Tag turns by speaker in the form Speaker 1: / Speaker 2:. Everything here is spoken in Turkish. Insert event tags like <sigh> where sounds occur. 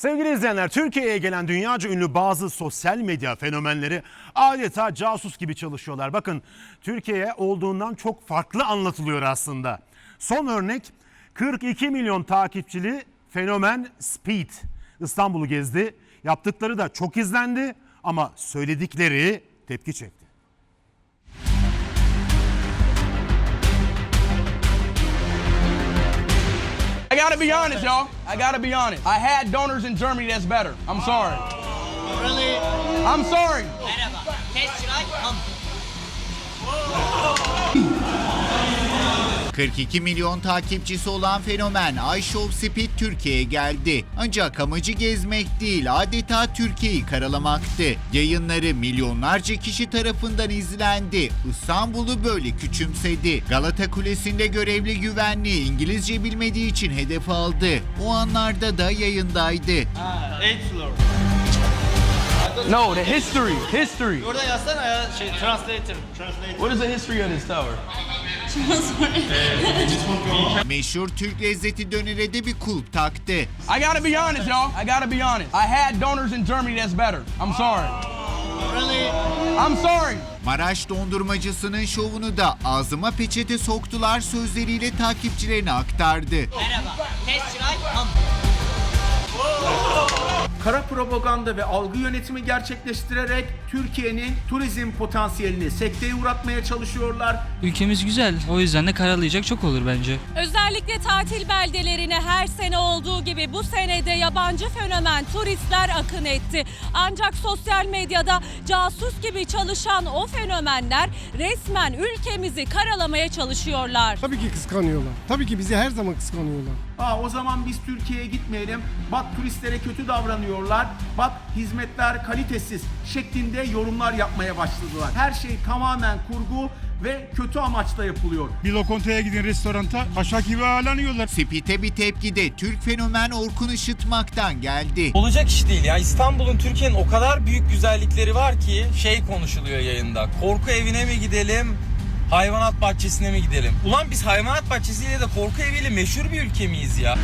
Speaker 1: Sevgili izleyenler, Türkiye'ye gelen dünyaca ünlü bazı sosyal medya fenomenleri adeta casus gibi çalışıyorlar. Bakın Türkiye'ye olduğundan çok farklı anlatılıyor aslında. Son örnek 42 milyon takipçili fenomen Speed İstanbul'u gezdi. Yaptıkları da çok izlendi ama söyledikleri tepki çekti.
Speaker 2: Gotta be honest, y'all. I gotta be honest. I had donors in Germany that's better. I'm sorry.
Speaker 3: Really?
Speaker 2: I'm sorry.
Speaker 3: Merhaba. Test drive come.
Speaker 4: 42 milyon takipçisi olan fenomen iShow Speed Türkiye'ye geldi. Ancak amacı gezmek değil adeta Türkiye'yi karalamaktı. Yayınları milyonlarca kişi tarafından izlendi. İstanbul'u böyle küçümsedi. Galata Kulesi'nde görevli güvenliği İngilizce bilmediği için hedef aldı. O anlarda da yayındaydı.
Speaker 2: No, the history. History.
Speaker 5: Orada yazsana ya şey translator. Translator.
Speaker 2: What is the history of this tower? <laughs>
Speaker 4: Meşhur Türk lezzeti dönere de bir kulp taktı.
Speaker 2: I gotta be honest, y'all. I gotta be honest. I had donors in Germany that's better. I'm sorry.
Speaker 3: Really?
Speaker 2: I'm sorry.
Speaker 4: Maraş dondurmacısının şovunu da ağzıma peçete soktular sözleriyle takipçilerine aktardı.
Speaker 3: Merhaba. Test drive
Speaker 6: propaganda ve algı yönetimi gerçekleştirerek Türkiye'nin turizm potansiyelini sekteye uğratmaya çalışıyorlar.
Speaker 7: Ülkemiz güzel. O yüzden de karalayacak çok olur bence.
Speaker 8: Özellikle tatil beldelerine her sene olduğu gibi bu senede yabancı fenomen turistler akın etti. Ancak sosyal medyada casus gibi çalışan o fenomenler resmen ülkemizi karalamaya çalışıyorlar.
Speaker 9: Tabii ki kıskanıyorlar. Tabii ki bizi her zaman kıskanıyorlar.
Speaker 6: Aa, o zaman biz Türkiye'ye gitmeyelim. Bak turistlere kötü davranıyorlar. Bak hizmetler kalitesiz şeklinde yorumlar yapmaya başladılar. Her şey tamamen kurgu ve kötü amaçla yapılıyor.
Speaker 10: Bir lokantaya gidin restoranta paşa gibi ağırlanıyorlar.
Speaker 4: Spit'e bir tepki de Türk fenomen Orkun Işıtmak'tan geldi.
Speaker 11: Olacak iş değil ya. İstanbul'un Türkiye'nin o kadar büyük güzellikleri var ki şey konuşuluyor yayında. Korku evine mi gidelim? Hayvanat bahçesine mi gidelim? Ulan biz hayvanat bahçesiyle de korku eviyle meşhur bir ülke miyiz ya?